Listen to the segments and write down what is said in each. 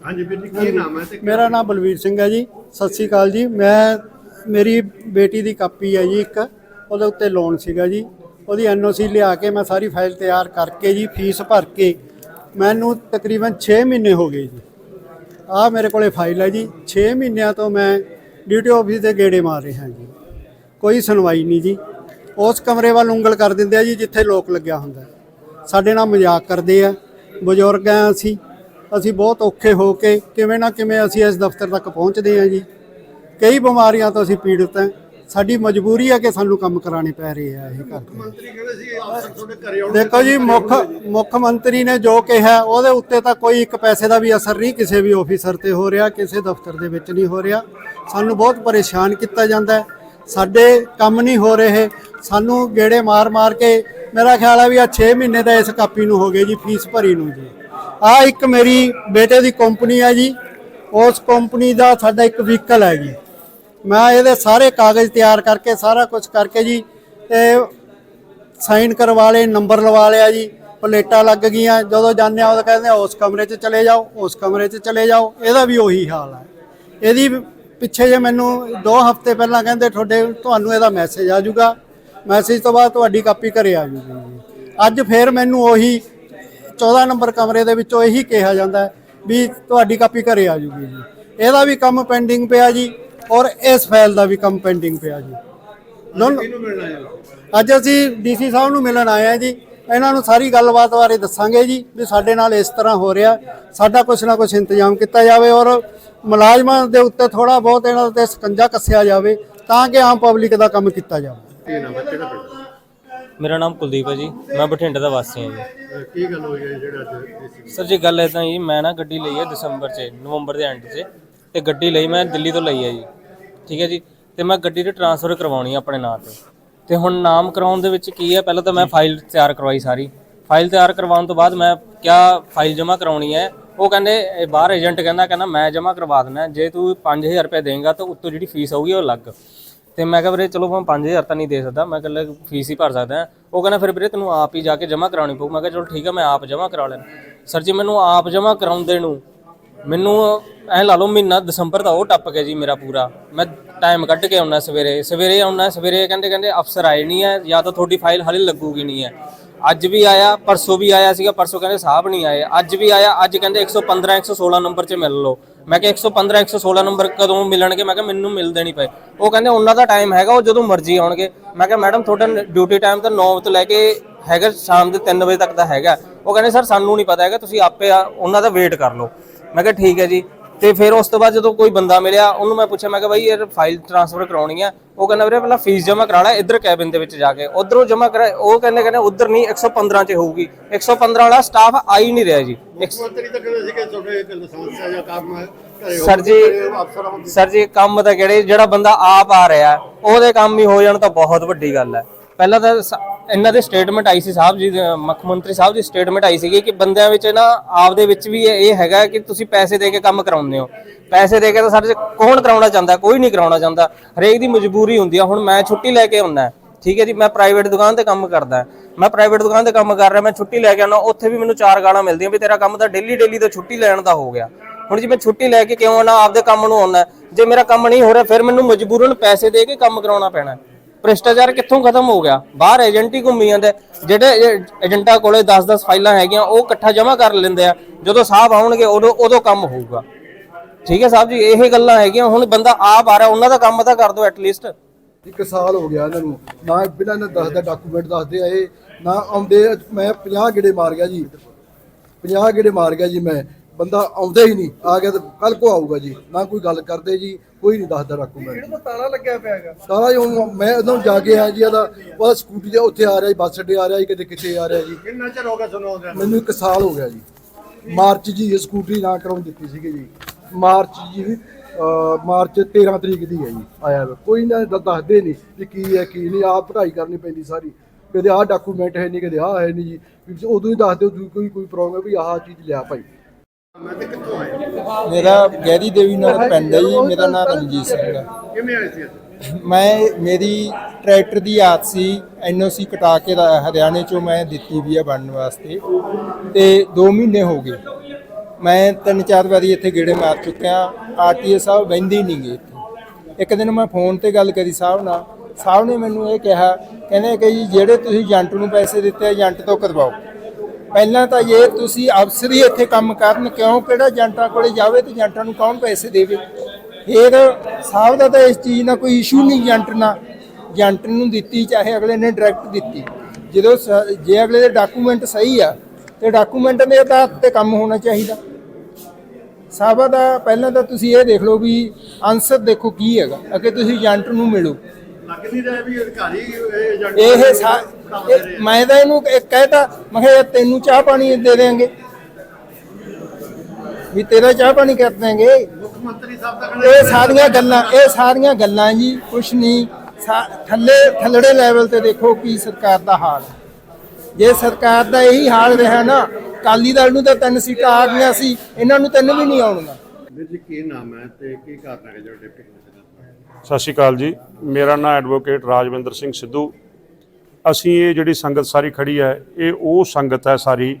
ਹਾਂਜੀ ਵੀਰ ਜੀ ਕੀ ਨਾਮ ਹੈ ਤੇ ਮੇਰਾ ਨਾਮ ਬਲਵੀਰ ਸਿੰਘ ਹੈ ਜੀ। ਸਤਿ ਸ੍ਰੀ ਅਕਾਲ ਜੀ। ਮੈਂ ਮੇਰੀ ਬੇਟੀ ਦੀ ਕਾਪੀ ਹੈ ਜੀ ਇੱਕ। ਉਹਦੇ ਉੱਤੇ ਲੋਨ ਸੀਗਾ ਜੀ। ਉਹਦੀ ਐਨਓਸੀ ਲਿਆ ਕੇ ਮੈਂ ਸਾਰੀ ਫਾਈਲ ਤਿਆਰ ਕਰਕੇ ਜੀ ਫੀਸ ਭਰ ਕੇ ਮੈਨੂੰ ਤਕਰੀਬਨ 6 ਮਹੀਨੇ ਹੋ ਗਏ ਜੀ। ਆਹ ਮੇਰੇ ਕੋਲੇ ਫਾਈਲ ਹੈ ਜੀ। 6 ਮਹੀਨਿਆਂ ਤੋਂ ਮੈਂ ਡਿਊਟੀ ਆਫਿਸ ਦੇ ਗੇੜੇ ਮਾਰ ਰਿਹਾ ਜੀ। ਕੋਈ ਸੁਣਵਾਈ ਨਹੀਂ ਜੀ। ਉਸ ਕਮਰੇ ਵੱਲ ਉਂਗਲ ਕਰ ਦਿੰਦੇ ਆ ਜੀ, ਜਿੱਥੇ ਲੋਕ ਲੱਗਿਆ ਹੁੰਦਾ। ਸਾਡੇ ਨਾਲ ਮਜ਼ਾਕ ਕਰਦੇ ਆ। ਬਜ਼ੁਰਗ ਆ ਅਸੀਂ। ਅਸੀਂ ਬਹੁਤ ਔਖੇ ਹੋ ਕੇ ਕਿਵੇਂ ਨਾ ਕਿਵੇਂ ਅਸੀਂ ਇਸ ਦਫ਼ਤਰ ਤੱਕ ਪਹੁੰਚਦੇ ਆ ਜੀ। ਕਈ ਬਿਮਾਰੀਆਂ ਤੋਂ ਅਸੀਂ ਪੀੜਤ ਹਾਂ ਸਾਡੀ ਮਜਬੂਰੀ ਹੈ ਕਿ ਸਾਨੂੰ ਕੰਮ ਕਰਾਣੇ ਪੈ ਰਹੇ ਆ ਇਹ ਕਰਕੇ ਮੰਤਰੀ ਕਹਿੰਦੇ ਸੀ ਅਫਸਰ ਤੁਹਾਡੇ ਘਰੇ ਆਉਣ ਦੇਖੋ ਜੀ ਮੁੱਖ ਮੁੱਖ ਮੰਤਰੀ ਨੇ ਜੋ ਕਿਹਾ ਉਹਦੇ ਉੱਤੇ ਤਾਂ ਕੋਈ ਇੱਕ ਪੈਸੇ ਦਾ ਵੀ ਅਸਰ ਨਹੀਂ ਕਿਸੇ ਵੀ ਆਫੀਸਰ ਤੇ ਹੋ ਰਿਹਾ ਕਿਸੇ ਦਫ਼ਤਰ ਦੇ ਵਿੱਚ ਨਹੀਂ ਹੋ ਰਿਹਾ। ਸਾਨੂੰ ਬਹੁਤ ਪਰੇਸ਼ਾਨ ਕੀਤਾ ਜਾਂਦਾ ਹੈ। ਸਾਡੇ ਕੰਮ ਨਹੀਂ ਹੋ ਰਹੇ। ਸਾਨੂੰ ਗੇੜੇ ਮਾਰ-ਮਾਰ ਕੇ ਮੇਰਾ ਖਿਆਲ ਹੈ ਵੀ ਆ 6 ਮਹੀਨੇ ਦਾ ਇਸ ਕਾਪੀ ਨੂੰ ਹੋ ਗਏ ਜੀ ਫੀਸ ਭਰੀ ਨੂੰ ਜੀ। ਆ ਇੱਕ ਮੇਰੀ ਬੇਟੇ ਦੀ ਕੰਪਨੀ ਹੈ ਜੀ। ਉਸ ਕੰਪਨੀ ਦਾ ਸਾਡਾ ਇੱਕ ਵਹੀਕਲ ਹੈ ਜੀ। ਮੈਂ ਇਹਦੇ ਸਾਰੇ ਕਾਗਜ਼ ਤਿਆਰ ਕਰਕੇ, ਸਾਰਾ ਕੁਝ ਕਰਕੇ ਜੀ, ਤੇ ਸਾਈਨ ਕਰਵਾ ਲਏ, ਨੰਬਰ ਲਵਾ ਲਿਆ ਜੀ, ਪਲੇਟਾਂ ਲੱਗ ਗਈਆਂ, ਜਦੋਂ ਜਾਂਦੇ ਆ ਉਹ ਕਹਿੰਦੇ ਉਸ ਕਮਰੇ 'ਚ ਚਲੇ ਜਾਓ, ਉਸ ਕਮਰੇ 'ਚ ਚਲੇ ਜਾਓ, ਇਹਦਾ ਵੀ ਉਹੀ ਹਾਲ ਹੈ ਇਹਦੀ ਪਿੱਛੇ ਜੇ ਮੈਨੂੰ 2 ਹਫ਼ਤੇ ਪਹਿਲਾਂ ਕਹਿੰਦੇ ਤੁਹਾਡੇ, ਤੁਹਾਨੂੰ ਇਹਦਾ ਮੈਸੇਜ ਆ ਜਾਊਗਾ। ਮੈਸੇਜ ਤੋਂ ਬਾਅਦ ਤੁਹਾਡੀ ਕਾਪੀ ਘਰੇ ਆ ਜੂਗੀ ਜੀ। ਅੱਜ ਫੇਰ ਮੈਨੂੰ ਉਹੀ 14 ਨੰਬਰ ਕਮਰੇ ਦੇ ਵਿੱਚੋਂ ਇਹੀ ਕਿਹਾ ਜਾਂਦਾ ਵੀ ਤੁਹਾਡੀ ਕਾਪੀ ਘਰੇ ਆ ਜੂਗੀ ਜੀ। ਇਹਦਾ ਵੀ ਕੰਮ ਪੈਂਡਿੰਗ ਪਿਆ ਜੀ। ਔਰ ਇਸ ਫਾਈਲ ਦਾ ਵੀ ਕੰਮ ਪੈਂਡਿੰਗ ਪਿਆ ਜੀ। ਕਿਹਨੂੰ ਮਿਲਣਾ ਹੈ ਅੱਜ ਅਸੀਂ ਡੀਸੀ ਸਾਹਿਬ ਨੂੰ ਮਿਲਣ ਆਏ ਆ ਜੀ। ਇਹਨਾਂ ਨੂੰ ਸਾਰੀ ਗੱਲਬਾਤ ਬਾਰੇ ਦੱਸਾਂਗੇ ਜੀ ਵੀ ਸਾਡੇ ਨਾਲ ਇਸ ਤਰ੍ਹਾਂ ਹੋ ਰਿਹਾ। ਸਾਡਾ ਕੁਛ ਨਾ ਕੁਛ ਇੰਤਜ਼ਾਮ ਕੀਤਾ ਜਾਵੇ ਔਰ ਮੁਲਾਜ਼ਮਾਂ ਦੇ ਉੱਤੇ ਥੋੜਾ ਬਹੁਤ ਇਹਨਾਂ ਉੱਤੇ ਸਕੰਜਾ ਕੱਸਿਆ ਜਾਵੇ ਤਾਂ ਕਿ ਆਮ ਪਬਲਿਕ ਦਾ ਕੰਮ ਕੀਤਾ ਜਾਵੇ। ਹੈ? ਮੇਰਾ ਨਾਮ ਕੁਲਦੀਪ ਹੈ ਜੀ। ਮੈਂ ਬਠਿੰਡੇ ਦਾ ਵਾਸੀ ਹਾਂ ਜੀ। ਕੀ ਗੱਲ ਹੋਈ ਹੈ ਜਿਹੜਾ ਅੱਜ ਸਰ ਜੀ ਗੱਲ ਇਦਾਂ ਜੀ ਮੈਂ ਨਾ ਗੱਡੀ ਲਈ ਹੈ ਦਸੰਬਰ 'ਚ ਨਵੰਬਰ ਦੇ ਐਂਡ 'ਚ ਤੇ ਗੱਡੀ ਲਈ ਮੈਂ ਦਿੱਲੀ ਤੋਂ ਲਈ ਹੈ ਜੀ। ਠੀਕ ਹੈ ਜੀ। ਤੇ ਮੈਂ ਗੱਡੀ 'ਤੇ ਟ੍ਰਾਂਸਫਰ ਕਰਵਾਉਣੀ ਹੈ ਆਪਣੇ ਨਾਂ ਤੇ। ਤੇ ਹੁਣ ਨਾਮ ਕਰਾਉਣ ਦੇ ਵਿੱਚ ਕੀ ਹੈ, ਪਹਿਲਾਂ ਤਾਂ ਮੈਂ ਫਾਈਲ ਤਿਆਰ ਕਰਵਾਈ ਸਾਰੀ। ਫਾਈਲ ਤਿਆਰ ਕਰਵਾਉਣ ਤੋਂ ਬਾਅਦ ਮੈਂ ਕਿਆ ਫਾਈਲ ਜਮ੍ਹਾਂ ਕਰਾਉਣੀ ਹੈ, ਉਹ ਕਹਿੰਦੇ, ਇਹ ਬਾਹਰ ਏਜੰਟ ਕਹਿੰਦਾ ਕਹਿੰਦਾ ਮੈਂ ਜਮ੍ਹਾਂ ਕਰਵਾ ਦਿੰਦਾ, ਜੇ ਤੂੰ 5000 ਰੁਪਏ ਦੇਂਗਾ ਤਾਂ ਉੱਤੋਂ ਜਿਹੜੀ ਫੀਸ ਆਊਗੀ ਉਹ ਅਲੱਗ। ਤੇ ਮੈਂ ਕਿਹਾ ਵੀਰੇ, ਚਲੋ ਮੈਂ 5000 ਤਾਂ ਨਹੀਂ ਦੇ ਸਕਦਾ, ਮੈਂ ਇਕੱਲੇ ਫੀਸ ਹੀ ਭਰ ਸਕਦਾ। ਉਹ ਕਹਿੰਦਾ ਫਿਰ ਵੀਰੇ, ਤੈਨੂੰ ਆਪ ਹੀ ਜਾ ਕੇ ਜਮ੍ਹਾਂ ਕਰਾਉਣੀ ਪਊ। ਮੈਂ ਕਿਹਾ ਚਲੋ ਠੀਕ ਹੈ ਮੈਂ ਆਪ ਜਮ੍ਹਾਂ ਕਰਾ ਲੈਣਾ ਸਰ ਜੀ, ਮੈਨੂੰ ਆਪ ਜਮ੍ਹਾਂ ਕਰਾਉਂਦੇ ਨੂੰ ਮੈਨੂੰ ਐ ਲਾ ਲਓ ਮਹੀਨਾ ਦਸੰਬਰ ਦਾ ਉਹ ਟੱਪ ਗਿਆ ਜੀ ਮੇਰਾ ਪੂਰਾ। ਮੈਂ ਟਾਈਮ ਕੱਢ ਕੇ ਆਉਣਾ ਸਵੇਰੇ। ਸਵੇਰੇ ਆਉਣਾ ਸਵੇਰੇ ਕਹਿੰਦੇ ਕਹਿੰਦੇ ਅਫਸਰ ਆਏ ਨਹੀਂ ਹੈ ਜਾਂ ਤਾਂ ਤੁਹਾਡੀ ਫਾਈਲ ਹਾਲੇ ਲੱਗੂਗੀ ਨਹੀਂ ਹੈ ਅੱਜ ਵੀ ਆਇਆ, ਪਰਸੋਂ ਵੀ ਆਇਆ ਸੀਗਾ, ਪਰਸੋਂ ਕਹਿੰਦੇ ਸਾਹਿਬ ਨਹੀਂ ਆਏ। ਅੱਜ ਵੀ ਆਇਆ, ਅੱਜ ਕਹਿੰਦੇ 115 116 ਨੰਬਰ 'ਚ ਮਿਲ ਲਓ। ਮੈਂ ਕਿਹਾ 115 116 ਨੰਬਰ ਕਦੋਂ ਮਿਲਣਗੇ? ਮੈਂ ਕਿਹਾ ਮੈਨੂੰ ਮਿਲਦੇ ਨਹੀਂ ਪਏ। ਉਹ ਕਹਿੰਦੇ ਉਹਨਾਂ ਦਾ ਟਾਈਮ ਹੈਗਾ, ਉਹ ਜਦੋਂ ਮਰਜ਼ੀ ਆਉਣਗੇ। ਮੈਂ ਕਿਹਾ, ਮੈਡਮ, ਤੁਹਾਡਾ ਡਿਊਟੀ ਟਾਈਮ ਤਾਂ 9 ਤੋਂ ਲੈ ਕੇ ਹੈਗਾ, ਸ਼ਾਮ ਦੇ 3 ਵਜੇ ਤੱਕ ਦਾ ਹੈਗਾ। ਉਹ ਕਹਿੰਦੇ, ਸਰ, ਸਾਨੂੰ ਨਹੀਂ ਪਤਾ ਹੈਗਾ, ਤੁਸੀਂ ਆਪੇ ਆ- ਉਹਨਾਂ ਦਾ ਵੇਟ ਕਰ ਲਓ। ਮੈਂ ਕਿਹਾ ਠੀਕ ਹੈ ਜੀ। ਤੇ ਫਿਰ ਉਸ ਤੋਂ ਬਾਅਦ ਜਦੋਂ ਕੋਈ ਬੰਦਾ ਮਿਲਿਆ, ਉਹਨੂੰ ਮੈਂ ਪੁੱਛਿਆ, ਮੈਂ ਕਿਹਾ ਬਾਈ ਇਹ ਫਾਈਲ ਟ੍ਰਾਂਸਫਰ ਕਰਾਉਣੀ ਆ। ਉਹ ਕਹਿੰਦਾ ਵੀਰੇ ਪਹਿਲਾਂ ਫੀਸ ਜਮ੍ਹਾਂ ਕਰਾ ਇੱਧਰ ਕੈਬਿਨ ਦੇ ਵਿੱਚ ਜਾ ਕੇ। ਉਧਰੋਂ ਜਮ੍ਹਾਂ ਕਰਾ, ਉਹ ਕਹਿੰਦੇ ਕਹਿੰਦੇ ਉਧਰ ਨਹੀਂ 115 ਚ ਹੋਊਗੀ। 115 ਵਾਲਾ ਸਟਾਫ ਆ ਹੀ ਨਹੀਂ ਰਿਹਾ ਜੀ। ਸਰ ਜੀ ਸਰ ਜੀ ਕੰਮ ਤਾਂ ਕਿਹੜੇ, ਜਿਹੜਾ ਬੰਦਾ ਆਪ ਆ ਰਿਹਾ, ਉਹਦੇ ਕੰਮ ਹੀ ਹੋ ਜਾਣ ਤਾਂ ਬਹੁਤ ਵੱਡੀ ਗੱਲ ਹੈ। ਪਹਿਲਾਂ ਤਾਂ ਇਹਨਾਂ ਦੇ ਸਟੇਟਮੈਂਟ ਆਈ ਸੀ ਸਾਹਿਬ ਜੀ ਮੁੱਖ ਮੰਤਰੀ ਸਾਹਿਬ ਦੀ ਸਟੇਟਮੈਂਟ ਆਈ ਸੀਗੀ ਕਿ ਬੰਦਿਆਂ ਵਿੱਚ ਨਾ ਆਪਦੇ ਵਿੱਚ ਵੀ ਇਹ ਹੈਗਾ ਕਿ ਤੁਸੀਂ ਪੈਸੇ ਦੇ ਕੇ ਕੰਮ ਕਰਾਉਂਦੇ ਹੋ। ਪੈਸੇ ਦੇ ਕੇ ਤਾਂ ਸਾਡੇ ਕੌਣ ਕਰਾਉਣਾ ਚਾਹੁੰਦਾ, ਕੋਈ ਨਹੀਂ ਕਰਾਉਣਾ ਚਾਹੁੰਦਾ। ਹਰੇਕ ਦੀ ਮਜਬੂਰੀ ਹੁੰਦੀ ਆ, ਹੁਣ ਮੈਂ ਛੁੱਟੀ ਲੈ ਕੇ ਆਉਣਾ ਠੀਕ ਹੈ ਜੀ, ਮੈਂ ਪ੍ਰਾਈਵੇਟ ਦੁਕਾਨ ਤੇ ਕੰਮ ਕਰਦਾ ਮੈਂ ਪ੍ਰਾਈਵੇਟ ਦੁਕਾਨ ਤੇ ਕੰਮ ਕਰ ਰਿਹਾ, ਮੈਂ ਛੁੱਟੀ ਲੈ ਕੇ ਆਉਣਾ ਉੱਥੇ ਵੀ ਮੈਨੂੰ ਚਾਰ ਗਾਲਾਂ ਮਿਲਦੀਆਂ ਵੀ ਤੇਰਾ ਕੰਮ ਤਾਂ ਡੇਲੀ ਡੇਲੀ ਤਾਂ ਛੁੱਟੀ ਲੈਣ ਦਾ ਹੋ ਗਿਆ। ਹੁਣ ਜੀ ਮੈਂ ਛੁੱਟੀ ਲੈ ਕੇ ਕਿਉਂ ਆਉਣਾ ਆਪਦੇ ਕੰਮ ਨੂੰ ਆਉਣਾ ਜੇ ਮੇਰਾ ਕੰਮ ਨਹੀਂ ਹੋ ਰਿਹਾ, ਫਿਰ ਮੈਨੂੰ ਮਜਬੂਰਨ ਪੈਸੇ ਦੇ ਕੇ ਕੰਮ ਕਰਾਉਣਾ ਪੈਣਾ ਭ੍ਰਿਸ਼ਟਾਚਾਰ ਕਿੱਥੋਂ ਖਤਮ ਹੋ ਗਿਆ? ਬਾਹਰ ਏਜੰਟ ਹੀ ਘੁੰਮੀ ਜਾਂਦੇ। ਜਿਹੜੇ ਏਜੰਟਾਂ ਕੋਲੇ 10-10 ਫਾਈਲਾਂ ਹੈਗੀਆਂ, ਉਹ ਇਕੱਠਾ ਜਮ੍ਹਾਂ ਕਰ ਲੈਂਦੇ ਆ। ਜਦੋਂ ਸਾਹਿਬ ਆਉਣਗੇ, ਉਦੋਂ ਉਦੋਂ ਕੰਮ ਹੋਊਗਾ। ਠੀਕ ਹੈ ਸਾਹਿਬ ਜੀ, ਇਹ ਗੱਲਾਂ ਹੈਗੀਆਂ। ਹੁਣ ਬੰਦਾ ਆਪ ਆ ਰਿਹਾ, ਉਹਨਾਂ ਦਾ ਕੰਮ ਤਾਂ ਕਰ ਦਿਓ ਐਟਲੀਸਟ ਇੱਕ ਸਾਲ ਹੋ ਗਿਆ ਇਹਨਾਂ ਨੂੰ। ਨਾ ਬਿਨਾਂ ਇਹਨਾਂ ਦੱਸਦਾ ਡਾਕੂਮੈਂਟ ਦੱਸਦੇ ਆ ਨਾ ਆਉਂਦੇ, ਮੈਂ 50 ਗੇੜੇ ਮਾਰ ਗਿਆ ਜੀ। 50 ਗੇੜੇ ਮਾਰ ਗਿਆ ਜੀ ਮੈਂ। ਬੰਦਾ ਆਉਂਦਾ ਹੀ ਨਹੀਂ ਆ ਗਿਆ ਤਾਂ ਕੱਲ ਕੋ ਆਊਗਾ ਜੀ ਨਾ ਕੋਈ ਗੱਲ ਕਰਦੇ ਜੀ ਕੋਈ ਨਹੀਂ ਦੱਸਦਾ ਡਾਕੂਮੈਂਟ ਤਾਂ ਤਾਲਾ ਲੱਗਿਆ ਪਿਆ ਹੈਗਾ? ਸਾਰਾ ਜੋ ਮੈਂ ਉਦੋਂ ਜਾ ਕੇ ਆਇਆ ਜੀ ਇਹਦਾ ਉਹ ਸਕੂਟੀ ਦੇ ਉੱਥੇ ਆ ਰਿਹਾ ਜੀ ਬੱਸ ਅੱਡੇ ਆ ਰਿਹਾ ਜੀ ਕਿਤੇ ਕਿਤੇ ਆ ਰਿਹਾ ਜੀ। ਕਿੰਨਾ ਚਿਰ ਹੋ ਗਿਆ ਤੁਹਾਨੂੰ ਆਉਂਦਿਆਂ ਨੂੰ? ਮੈਨੂੰ ਇੱਕ ਸਾਲ ਹੋ ਗਿਆ ਜੀ। ਮਾਰਚ ਜੀ ਇਹ ਸਕੂਟਰੀ ਨਾ ਕਰਾਉਣ ਦਿੱਤੀ ਸੀਗੀ ਜੀ। ਮਾਰਚ ਜੀ ਮਾਰਚ 13 ਤਰੀਕ ਦੀ ਹੈ ਜੀ ਆਇਆ। ਕੋਈ ਨਾ ਦੱਸਦੇ ਨਹੀਂ ਕਿ ਕੀ ਹੈ ਕੀ ਨਹੀਂ ਆਪ ਪੜ੍ਹਾਈ ਕਰਨੀ ਪੈਂਦੀ ਸਾਰੀ। ਕਦੇ ਆਹ ਡਾਕੂਮੈਂਟ ਹੈ ਨਹੀਂ ਕਦੇ ਆਹ ਹੈ ਨਹੀਂ ਜੀ। ਉਦੋਂ ਹੀ ਦੱਸ ਦਿਓ ਤੁਸੀਂ ਕੋਈ ਕੋਈ ਪ੍ਰੋਬਲਮ ਹੈ ਵੀ ਆਹ ਚੀਜ਼ ਲਿਆ ਭਾਈ। ਮੈਂ ਤੇ ਕਿੱਥੋਂ ਆਇਆ? ਮੇਰਾ ਗੈਰੀ ਦੇਵੀ ਨਾਲ ਪਿੰਡ ਹੈ ਜੀ ਮੇਰਾ ਨਾਮ ਰਣਜੀਤ ਸਿੰਘ ਹੈ। ਕਿਵੇਂ ਆਏ ਸੀ ਮੈਂ ਮੇਰੀ ਟਰੈਕਟਰ ਦੀ ਆਦਤ ਸੀ ਐਨਓਸੀ ਕਟਾ ਕੇ ਰਾ- ਹਰਿਆਣੇ ਚੋਂ ਮੈਂ ਦਿੱਤੀ ਵੀ ਆ ਬਣਨ ਵਾਸਤੇ। ਤੇ 2 ਮਹੀਨੇ ਹੋ ਗਏ। ਮੈਂ ਤਿੰਨ ਚਾਰ ਵਾਰੀ ਇੱਥੇ ਗੇੜੇ ਮਾਰ ਚੁੱਕਿਆ। ਆਰਟੀਏ ਸਾਹਿਬ ਬਹਿੰਦੇ ਨਹੀਂ ਗਏ ਇੱਥੇ। ਇੱਕ ਦਿਨ ਮੈਂ ਫੋਨ ਤੇ ਗੱਲ ਕਰੀ ਸਾਹਿਬ ਨਾਲ। ਸਾਹਿਬ ਨੇ ਮੈਨੂੰ ਇਹ ਕਿਹਾ ਕਹਿੰਦੇ ਕਿ ਜੀ ਜਿਹੜੇ ਤੁਸੀਂ ਏਜੰਟ ਨੂੰ ਪੈਸੇ ਦਿੱਤੇ ਏਜੰਟ ਤੋਂ ਕਰਵਾਓ। ਪਹਿਲਾਂ ਤਾਂ ਇਹ ਤੁਸੀਂ ਅਫਸਰ ਹੀ ਇੱਥੇ ਕੰਮ ਕਰਨ ਕਿਉਂ? ਕਿਹੜਾ ਏਜੰਟਾਂ ਕੋਲੇ ਜਾਵੇ ਤੇ ਏਜੰਟਾਂ ਨੂੰ ਕੌਣ ਪੈਸੇ ਦੇਵੇ? ਫਿਰ ਸਾਹਿਬ ਦਾ ਤਾਂ ਇਸ ਚੀਜ਼ ਨਾਲ ਕੋਈ ਇਸ਼ੂ ਨਹੀਂ ਏਜੰਟ ਨਾਲ। ਏਜੰਟ ਨੂੰ ਦਿੱਤੀ ਚਾਹੇ ਅਗਲੇ ਨੇ ਡਾਇਰੈਕਟ ਦਿੱਤੀ। ਜਦੋਂ ਸ- ਜੇ ਅਗਲੇ ਦੇ ਡਾਕੂਮੈਂਟ ਸਹੀ ਆ ਤੇ ਡਾਕੂਮੈਂਟ ਦੇ ਆਧਾਰ ਤੇ ਕੰਮ ਹੋਣਾ ਚਾਹੀਦਾ। ਸਾਹਿਬਾ ਦਾ ਪਹਿਲਾਂ ਤਾਂ ਤੁਸੀਂ ਇਹ ਦੇਖ ਲਓ ਵੀ ਆਨਸਰ ਦੇਖੋ ਕੀ ਹੈਗਾ। ਅਗੇ ਤੁਸੀਂ ਏਜੰਟ ਨੂੰ ਮਿਲੋ। ਲੱਗ ਨਹੀਂ ਰਿਹਾ ਵੀ ਅਧਿਕਾਰੀ ਇਹ ਏਜੰਟ ਇਹ ਸਾ- ਇਹ- ਮੈਂ ਤਾਂ ਇਹਨੂੰ ਕਹਿਤਾ ਮੈਂ ਕਿਹਾ ਤੈਨੂੰ ਚਾਹ ਪਾਣੀ ਦੇ ਦੇਾਂਗੇ ਵੀ ਤੇਰਾ ਚਾਹ ਪਾਣੀ ਕਰ ਦੇਾਂਗੇ ਮੁੱਖ ਮੰਤਰੀ ਸਾਹਿਬ ਦਾ ਕਹਿੰਦੇ ਇਹ ਸਾਰੀਆਂ ਗੱਲਾਂ ਇਹ ਸਾਰੀਆਂ ਗੱਲਾਂ ਜੀ ਕੁਛ ਨਹੀਂ। ਥੱਲੇ ਥੱਲੜੇ ਲੈਵਲ ਤੇ ਦੇਖੋ ਕੀ ਸਰਕਾਰ ਦਾ ਹਾਲ। ਜੇ ਸਰਕਾਰ ਦਾ ਇਹੀ ਹਾਲ ਰਿਹਾ ਨਾ ਕਾਲੀ ਦਲ ਨੂੰ ਤਾਂ ਤਿੰਨ ਸੀਟਾਂ ਆ ਗਈਆਂ ਸੀ ਇਹਨਾਂ ਨੂੰ ਤਿੰਨ ਵੀ ਨਹੀਂ ਆਉਣੀਆਂ ਵੀਰ ਜੀ ਕੀ ਨਾਮ ਹੈ ਤੇ ਕੀ ਕਾਰਨ ਹੈ ਜੋ ਡਿਪਟੀ ਸਤਿ ਸ਼੍ਰੀ ਅਕਾਲ ਜੀ। ਮੇਰਾ ਨਾਮ ਐਡਵੋਕੇਟ ਰਾਜਵਿੰਦਰ ਸਿੰਘ ਸਿੱਧੂ। ਅਸੀਂ ਇਹ ਜਿਹੜੀ ਸੰਗਤ ਸਾਰੀ ਖੜੀ ਹੈ, ਇਹ ਉਹ ਸੰਗਤ ਹੈ ਸਾਰੀ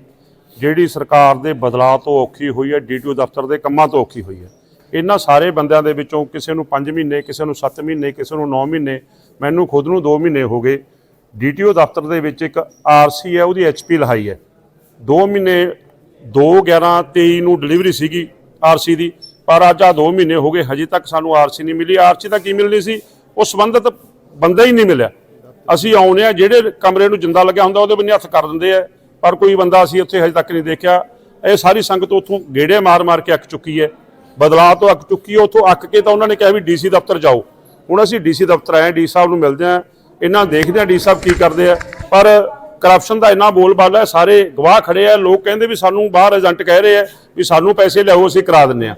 ਜਿਹੜੀ ਸਰਕਾਰ ਦੇ ਬਦਲਾਅ ਤੋਂ ਔਖੀ ਹੋਈ ਹੈ ਡੀਟੀਓ ਦਫ਼ਤਰ ਦੇ ਕੰਮਾਂ ਤੋਂ ਔਖੀ ਹੋਈ ਹੈ। ਇਹਨਾਂ ਸਾਰੇ ਬੰਦਿਆਂ ਦੇ ਵਿੱਚੋਂ ਕਿਸੇ ਨੂੰ 5 ਮਹੀਨੇ, ਕਿਸੇ ਨੂੰ 7 ਮਹੀਨੇ, ਕਿਸੇ ਨੂੰ 9 ਮਹੀਨੇ, ਮੈਨੂੰ ਖੁਦ ਨੂੰ 2 ਮਹੀਨੇ ਹੋ ਗਏ। ਡੀਟੀਓ ਦਫ਼ਤਰ ਦੇ ਵਿੱਚ ਇੱਕ ਆਰਸੀ ਹੈ, ਉਹਦੀ ਐਚਪੀ ਲਹਾਈ ਹੈ। 2 ਮਹੀਨੇ 2 11 23 ਨੂੰ ਡਿਲੀਵਰੀ ਸੀਗੀ ਆਰਸੀ ਦੀ, ਪਰ ਅੱਜ ਆ 2 ਮਹੀਨੇ ਹੋ ਗਏ, ਹਜੇ ਤੱਕ ਸਾਨੂੰ ਆਰਸੀ ਨਹੀਂ ਮਿਲੀ। ਆਰਸੀ ਤਾਂ ਕੀ ਮਿਲਣੀ ਸੀ? ਉਹ ਸੰਬੰਧਿਤ ਬੰਦਾ ਹੀ ਨਹੀਂ ਮਿਲਿਆ। ਅਸੀਂ ਆਉਂਦੇ ਆ ਜਿਹੜੇ ਕਮਰੇ ਨੂੰ ਜਿੰਦਾ ਲੱਗਿਆ ਹੁੰਦਾ, ਉਹਦੇ ਬੰਨੇ ਹੱਥ ਕਰ ਦਿੰਦੇ ਆ। ਪਰ ਕੋਈ ਬੰਦਾ ਅਸੀਂ ਉੱਥੇ ਹਜੇ ਤੱਕ ਨਹੀਂ ਦੇਖਿਆ। ਇਹ ਸਾਰੀ ਸੰਗਤ ਉੱਥੋਂ ਗੇੜੇ ਮਾਰ ਮਾਰ ਕੇ ਅੱਕ ਚੁੱਕੀ ਹੈ। ਬਦਲਾਅ ਤੋਂ ਅੱਕ ਚੁੱਕੀ ਹੈ। ਉੱਥੋਂ ਅੱਕ ਕੇ ਤਾਂ ਉਹਨਾਂ ਨੇ ਕਿਹਾ ਵੀ ਡੀਸੀ ਦਫ਼ਤਰ ਜਾਓ। ਹੁਣ ਅਸੀਂ ਡੀਸੀ ਦਫ਼ਤਰ ਆਏ ਡੀ ਸਾਹਿਬ ਨੂੰ ਮਿਲਦੇ ਆ ਇਹਨਾਂ ਦੇਖਦੇ ਆ ਡੀ ਸਾਹਿਬ ਕੀ ਕਰਦੇ ਆ। ਪਰ ਕਰਪਸ਼ਨ ਦਾ ਇੰਨਾ ਬੋਲਬਾਲਾ ਹੈ, ਸਾਰੇ ਗਵਾਹ ਖੜੇ ਆ। ਲੋਕ ਕਹਿੰਦੇ ਵੀ ਸਾਨੂੰ ਬਾਹਰ ਏਜੰਟ ਕਹਿ ਰਹੇ ਆ ਵੀ ਸਾਨੂੰ ਪੈਸੇ ਲਿਆਓ, ਅਸੀਂ ਕਰਾ ਦਿੰਨੇ ਆ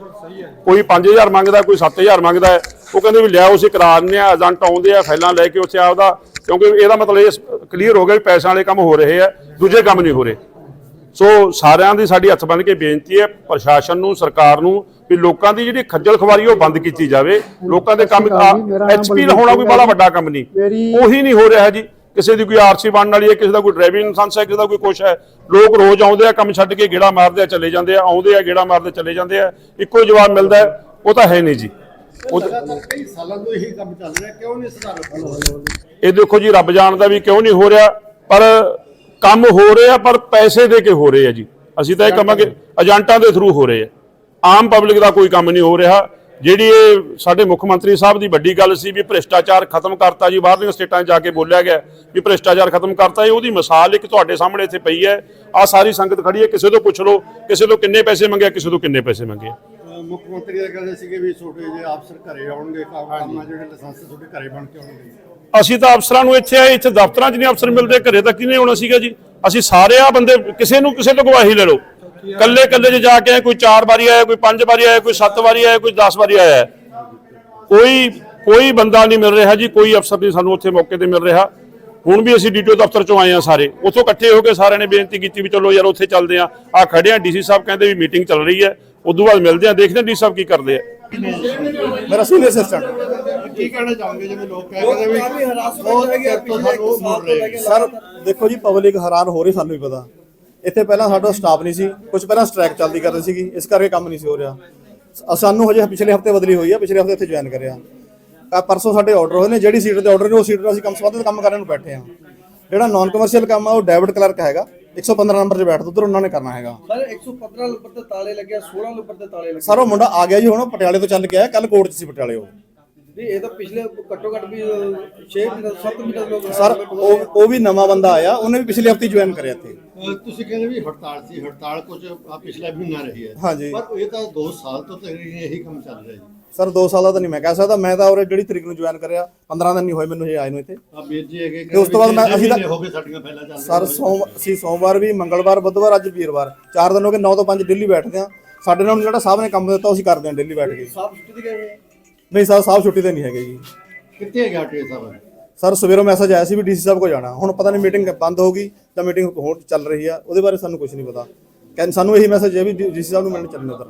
ਕੋਈ 5000 ਮੰਗਦਾ, ਕੋਈ 7000 ਮੰਗਦਾ ਉਹ ਕਹਿੰਦੇ ਵੀ ਲਿਆਓ, ਅਸੀਂ ਕਰਾ ਦਿੰਨੇ ਆ ਏਜੰਟ ਆਉਂਦੇ ਆ, ਫਾਈਲਾਂ ਲੈ ਕੇ ਉੱਥੇ ਆਪਦਾ ਕਿਉਂਕਿ ਇਹਦਾ ਮਤਲਬ ਇਹ ਕਲੀਅਰ ਹੋ ਗਿਆ ਵੀ ਪੈਸਿਆਂ ਵਾਲੇ ਕੰਮ ਹੋ ਰਹੇ ਆ ਦੂਜੇ ਕੰਮ ਨਹੀਂ ਹੋ ਰਹੇ। ਸੋ ਸਾਰਿਆਂ ਦੀ ਸਾਡੀ ਹੱਥ ਬੰਨ ਕੇ ਬੇਨਤੀ ਹੈ ਪ੍ਰਸ਼ਾਸਨ ਨੂੰ ਸਰਕਾਰ ਨੂੰ ਵੀ ਲੋਕਾਂ ਦੀ ਜਿਹੜੀ ਖੱਜਲ ਖਵਾਰੀ ਉਹ ਬੰਦ ਕੀਤੀ ਜਾਵੇ। ਲੋਕਾਂ ਦੇ ਕੰਮ ਐਚਪੀ ਹੋਣਾ ਕੋਈ ਬੜਾ ਵੱਡਾ ਕੰਮ ਨਹੀਂ। ਉਹੀ ਨਹੀਂ ਹੋ ਰਿਹਾ ਜੀ। ਕਿਸੇ ਦੀ ਕੋਈ ਆਰਸੀ ਬਣਨ ਵਾਲੀ ਹੈ ਕਿਸੇ ਦਾ ਕੋਈ ਡਰਾਈਵਿੰਗ ਲਾਇਸੈਂਸ ਹੈ ਕਿਸੇ ਦਾ ਕੋਈ ਕੁਛ ਹੈ। ਲੋਕ ਰੋਜ਼ ਆਉਂਦੇ ਆ ਕੰਮ ਛੱਡ ਕੇ ਗੇੜਾ ਮਾਰਦੇ ਆ ਚਲੇ ਜਾਂਦੇ ਆ ਆਉਂਦੇ ਆ ਗੇੜਾ ਮਾਰਦੇ ਚਲੇ ਜਾਂਦੇ ਆ। ਇੱਕੋ ਜਵਾਬ ਮਿਲਦਾ ਉਹ ਤਾਂ ਹੈ ਨਹੀਂ ਜੀ। ਲਗਾਤਾਰ ਕਈ ਸਾਲਾਂ ਤੋਂ ਇਹੀ ਕੰਮ ਚੱਲ ਰਿਹਾ ਕਿਉਂ ਨਹੀਂ ਸੁਧਾਰ ਹੋ ਰਿਹਾ ਇਹ ਦੇਖੋ ਜੀ ਰੱਬ ਜਾਣਦਾ ਵੀ ਕਿਉਂ ਨਹੀਂ ਹੋ ਰਿਹਾ ਪਰ ਕੰਮ ਹੋ ਰਹੇ ਪਰ ਪੈਸੇ ਦੇ ਕੇ ਹੋ ਰਹੇ ਆ ਜੀ। ਅਸੀਂ ਤਾਂ ਇਹ ਕਹਾਂਗੇ ਏਜੰਟਾਂ ਦੇ ਥਰੂ ਹੋ ਰਹੇ ਆ। ਆਮ ਪਬਲਿਕ ਦਾ ਕੋਈ ਕੰਮ ਨਹੀਂ ਹੋ ਰਿਹਾ। ਜਿਹੜੀ ਇਹ ਸਾਡੇ ਮੁੱਖ ਮੰਤਰੀ ਸਾਹਿਬ ਦੀ ਵੱਡੀ ਗੱਲ ਸੀ ਵੀ ਭ੍ਰਿਸ਼ਟਾਚਾਰ ਖਤਮ ਕਰਤਾ ਜੀ ਬਾਹਰਲੀਆਂ ਸਟੇਟਾਂ 'ਚ ਜਾ ਕੇ ਬੋਲਿਆ ਗਿਆ ਵੀ ਭ੍ਰਿਸ਼ਟਾਚਾਰ ਖਤਮ ਕਰਤਾ ਇਹ ਉਹਦੀ ਮਿਸਾਲ ਇੱਕ ਤੁਹਾਡੇ ਸਾਹਮਣੇ ਇੱਥੇ ਪਈ ਹੈ। ਆ ਸਾਰੀ ਸੰਗਤ ਖੜੀ ਹੈ ਕਿਸੇ ਤੋਂ ਪੁੱਛ ਲਓ ਕਿਸੇ ਤੋਂ ਕਿੰਨੇ ਪੈਸੇ ਮੰਗਿਆ ਕਿਸੇ ਤੋਂ ਕਿੰਨੇ ਪੈਸੇ ਮੰਗੇ। ਅਹ ਮੁੱਖ ਮੰਤਰੀ ਇਹ ਕਹਿੰਦੇ ਸੀਗੇ ਵੀ ਛੋਟੇ ਜਿਹੇ ਅਫਸਰ ਘਰੇ ਆਉਣਗੇ ਕੰਮ ਜਿਹੜੇ ਲਾਇਸੈਂਸ ਤੁਹਾਡੇ ਘਰੇ ਬਣ ਕੇ ਆਉਣਗੇ। ਅਸੀਂ ਤਾਂ ਅਫਸਰਾਂ ਨੂੰ ਇੱਥੇ ਆਏ ਇੱਥੇ ਦਫ਼ਤਰਾਂ 'ਚ ਨਹੀਂ ਅਫਸਰ ਮਿਲਦੇ ਘਰੇ ਤਾਂ ਕਿਹਨੇ ਆਉਣਾ ਸੀਗਾ ਜੀ? ਅਸੀਂ ਸਾਰੇ ਆ ਬੰਦੇ ਕਿਸੇ ਨੂੰ ਕਿਸੇ ਤੋਂ ਗਵਾਹੀ ਲੈ ਲਓ। ਕੱਲੇ ਕੱਲੇ 'ਚ ਜਾ ਕੇ ਕੋਈ 4 ਵਾਰੀ ਆਇਆ ਕੋਈ 5 ਵਾਰੀ ਆਇਆ ਕੋਈ 7 ਵਾਰੀ ਆਇਆ ਕੋਈ 10 ਵਾਰੀ ਆਇਆ। ਕੋਈ ਕੋਈ ਬੰਦਾ ਨਹੀਂ ਮਿਲ ਰਿਹਾ ਜੀ ਕੋਈ ਅਫਸਰ ਨਹੀਂ ਸਾਨੂੰ ਉੱਥੇ ਮੌਕੇ ਤੇ ਮਿਲ ਰਿਹਾ। ਹੁਣ ਵੀ ਅਸੀਂ ਡੀਟੀਓ ਦਫ਼ਤਰ ਚੋਂ ਆਏ ਆ ਸਾਰੇ। ਉੱਥੋਂ ਇਕੱਠੇ ਹੋ ਕੇ ਸਾਰਿਆਂ ਨੇ ਬੇਨਤੀ ਕੀਤੀ ਵੀ ਚਲੋ ਯਾਰ ਉੱਥੇ ਚੱਲਦੇ ਆ ਆ ਖੜੇ ਆ ਡੀਸੀ ਸਾਹਿਬ ਕਹਿੰਦੇ ਵੀ ਮੀਟਿੰਗ ਚੱਲ ਰਹੀ ਹੈ। ਉਦੋਂ ਬਾਅਦ ਮਿਲਦੇ ਆ ਦੇਖਦੇ ਆ ਡੀ ਸਾਹਿਬ ਕੀ ਕਰਦੇ ਆ। ਮੇਰਾ ਸੀਨੀਅਰ ਅਸਿਸਟੈਂਟ ਕੀ ਕਹਿਣਾ ਚਾਹੋਗੇ ਜਿਵੇਂ ਲੋਕ ਕਹਿੰਦੇ ਵੀ ਬਹੁਤ ਤੋਂ ਸਾਨੂੰ ਮੁੜ ਰਹੇ। ਸਰ ਦੇਖੋ ਜੀ ਪਬਲਿਕ ਹੈਰਾਨ ਹੋ ਰਹੀ ਸਾਨੂੰ ਵੀ ਪਤਾ। ਇੱਥੇ ਪਹਿਲਾਂ ਸਾਡਾ ਸਟਾਫ ਨਹੀਂ ਸੀ ਕੁਝ ਪਹਿਲਾਂ ਸਟ੍ਰਾਈਕ ਚੱਲਦੀ ਕਰਦੀ ਸੀਗੀ ਇਸ ਕਰਕੇ ਕੰਮ ਨਹੀਂ ਸੀ ਹੋ ਰਿਹਾ। ਸਾਨੂੰ ਹਜੇ ਪਿਛਲੇ ਹਫ਼ਤੇ ਬਦਲੀ ਹੋਈ ਆ ਪਿਛਲੇ ਹਫ਼ਤੇ ਇੱਥੇ ਜੁਆਇਨ ਕਰਿਆ। ਆ ਪਰਸੋਂ ਸਾਡੇ ਆਰਡਰ ਹੋਏ ਨੇ ਜਿਹੜੀ ਸੀਟ ਤੇ ਆਰਡਰ ਨੇ ਉਹ ਸੀਟ ਤੇ ਅਸੀਂ ਕੰਮ ਸੰਬੰਧਿਤ ਕੰਮ ਕਰਨ ਨੂੰ ਬੈਠੇ ਆ। ਜਿਹੜਾ ਨਾਨ ਕਮਰਸ਼ੀਅਲ ਕੰਮ ਆ ਉਹ ਡੈਬਿਟ ਕਲਰਕ ਹੈਗਾ। 115 ਨੰਬਰ 'ਚ ਬੈਠਦਾ ਉਧਰ ਉਹਨਾਂ ਨੇ ਕਰਨਾ ਹੈਗਾ। ਸਰ 115 ਨੰਬਰ ਤੇ ਤਾਲੇ ਲੱਗਿਆ 16 ਨੰਬਰ ਤੇ ਤਾਲੇ ਲੱਗੇ ਸਰ ਉਹ ਮੁੰਡਾ ਆ ਗਿਆ ਜੀ ਹੁਣ ਪਟਿਆਲੇ ਤੋਂ ਚੱਲ ਕੇ ਆਇਆ ਕੱਲ ਕੋਰਟ 'ਚ ਸੀ ਪਟਿਆਲੇ ਉਹ। ਨਹੀਂ ਇਹ ਤਾਂ ਪਿਛਲੇ ਘੱਟੋ ਘੱਟ ਵੀ 6 ਮਹੀਨੇ 7 ਮਹੀਨੇ ਲੋਕ ਸਰ ਉਹ ਉਹ ਵੀ ਨਵਾਂ ਬੰਦਾ ਆਇਆ ਉਹਨੇ ਵੀ ਪਿਛਲੇ ਹਫ਼ਤੇ ਜੁਆਇਨ ਕਰਿਆ ਇੱਥੇ। ਤੁਸੀਂ ਕਹਿੰਦੇ ਵੀ ਹੜਤਾਲ ਸੀ ਹੜਤਾਲ ਕੁਝ ਆ ਪਿਛਲਾ ਮਹੀਨਾ ਰਹੀ ਹੈ। ਹਾਂਜੀ। ਪਰ ਇਹ ਤਾਂ 2 ਸਾਲ ਤੋਂ ਤਕਰੀਬਨ ਇਹੀ ਕੰਮ ਚੱਲ ਰਿਹਾ ਜੀ। ਸਰ 2 ਸਾਲ ਦਾ ਤਾਂ ਨਹੀਂ ਮੈਂ ਕਹਿ ਸਕਦਾ। ਮੈਂ ਤਾਂ ਉਹਰੇ ਜਿਹੜੀ ਤਰੀਕ ਨੂੰ ਜੁਆਇਨ ਕਰਿਆ 15 ਦਿਨ ਨਹੀਂ ਹੋਏ ਮੈਨੂੰ ਇਹ ਆਏ ਨੂੰ ਇੱਥੇ। ਆ ਵੀਰ ਜੀ ਹੈਗੇ ਤੇ ਉਸ ਤੋਂ ਬਾਅਦ ਮੈਂ- ਅਸੀਂ ਤਾਂ- ਹੋ ਗਏ ਸਾਡੀਆਂ ਫਾਈਲਾਂ ਚੱਲ ਸਰ ਸੋਮ ਅਸੀਂ ਸੋਮਵਾਰ ਵੀ ਮੰਗਲਵਾਰ ਬੁੱਧਵਾਰ ਅੱਜ ਵੀਰਵਾਰ। ਚਾਰ ਦਿਨ ਹੋ ਗਏ 9 ਤੋਂ 5 ਦਿੱਲੀ ਬੈਠਦੇ ਆ ਸਾਡੇ ਨਾਲ ਜਿਹੜਾ ਸਾਹਿਬ ਨੇ ਕੰਮ ਦਿੱਤਾ ਉਹ ਅਸੀਂ ਕਰਦੇ ਆ ਦਿੱਲੀ ਬੈਠ ਕੇ। ਸਾਫ਼ ਛੁੱਟੀ ਦੇ ਗਏ। ਨਹੀਂ ਸਰ ਸਾਹਿਬ ਛੁੱਟੀ ਤੇ ਨਹੀਂ ਹੈਗੇ ਜੀ। ਕਿੱਥੇ ਗਿਆ ਟੇ ਸਾਹਿਬ? ਸਰ ਸਵੇਰੋਂ ਮੈਸੇਜ ਆਇਆ ਸੀ ਵੀ ਡੀਸੀ ਸਾਹਿਬ ਕੋ ਜਾਣਾ। ਹੁਣ ਪਤਾ ਨਹੀਂ ਮੀਟਿੰਗ ਬੰਦ ਹੋ ਗਈ ਜਾਂ ਮੀਟਿੰਗ ਹੋਰ ਚੱਲ ਰਹੀ ਆ ਉਹਦੇ ਬਾਰੇ ਸਾਨੂੰ ਕੁਝ ਨਹੀਂ ਪਤਾ। ਕਹਿੰਦੇ ਸਾਨੂੰ ਇਹੀ ਮੈਸੇਜ ਹੈ ਵੀ ਡੀਸੀ ਸਾਹਿਬ ਨੂੰ ਮਿਲਣ ਚੱਲਣੇ ਉੱਧਰ